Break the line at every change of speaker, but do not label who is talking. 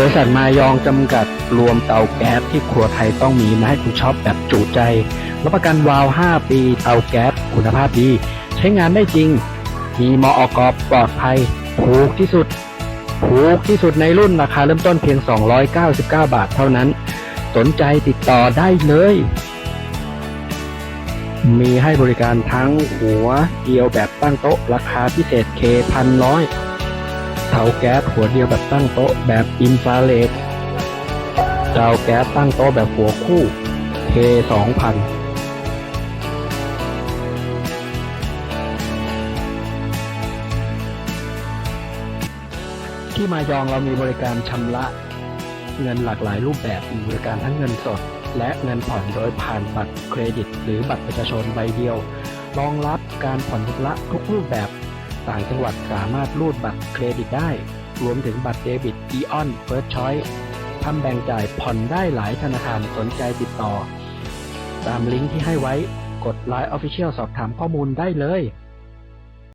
บริษัทมายองจำกัดรวมเตาแก๊สที่ครัวไทยต้องมีมาให้คุณช็อปแบบจุใจ รับประกันวาว 5 ปี เตาแก๊สคุณภาพดี ใช้งานได้จริง มีมออกอบปลอดภัยถูกที่สุดถูกที่สุดในรุ่นราคาเริ่มต้นเพียง 299 บาทเท่านั้น สนใจติดต่อได้เลย มีให้บริการทั้งหัวเดียวแบบตั้งโต๊ะ ราคาพิเศษเคพันร้อย เตาแก๊สหัวเดียวแบบตั้งโต๊ะแบบอินฟราเรดเตาแก๊สตั้งโต๊ะแบบหัวคู่เคสองพันที่มายองเรามีบริการชำระเงินหลากหลายรูปแบบมีบริการทั้งเงินสด และเงินผ่อนโดยผ่านบัตรเครดิต หรือบัตรประชาชนใบเดียว รองรับการผ่อนชำระทุกรูปแบบ ต่างจังหวัดสามารถรูดบัตรเครดิตได้ รวมถึงบัตรเดบิตอีออนเฟิร์สชอยทำแบ่งจ่ายผ่อนได้หลายธนาคารสนใจติดต่อ ตามลิงก์ที่ให้ไว้กด Line Official สอบถามข้อมูลได้เลย